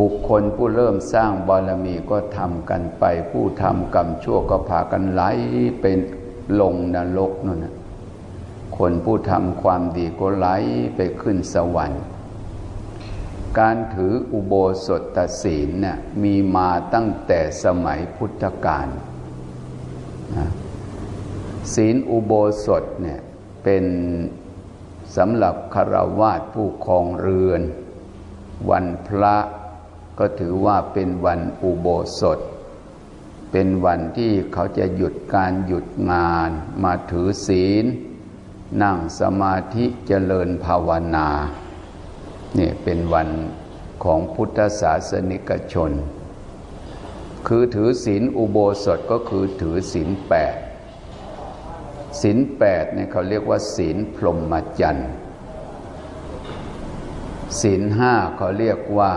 บุคคลผู้เริ่มสร้างบารมีก็ทำกันไป ผู้ทำกรรมชั่วก็พากันไหลเป็นลงนรกนั่นนะคนผู้ทำความดีก็ไหลไปขึ้นสวรรค์ การถืออุโบสถศีลเนี่ยมีมาตั้งแต่สมัยพุทธกาลนะศีลอุโบสถเนี่ยเป็นสำหรับคารวาสผู้ครองเรือน วันพระ ก็ถือว่าเป็นวันอุโบสถ เป็นวันที่เขาจะหยุดการหยุดงานมาถือศีล นั่งสมาธิเจริญภาวนาเนี่ยเป็นวันของพุทธศาสนิกชน คือถือศีลอุโบสถก็คือถือศีลแปดศีลแปดเนี่ยเขาเรียกว่าศีลพรหมจรรย์ศีลห้าเขาเรียกว่า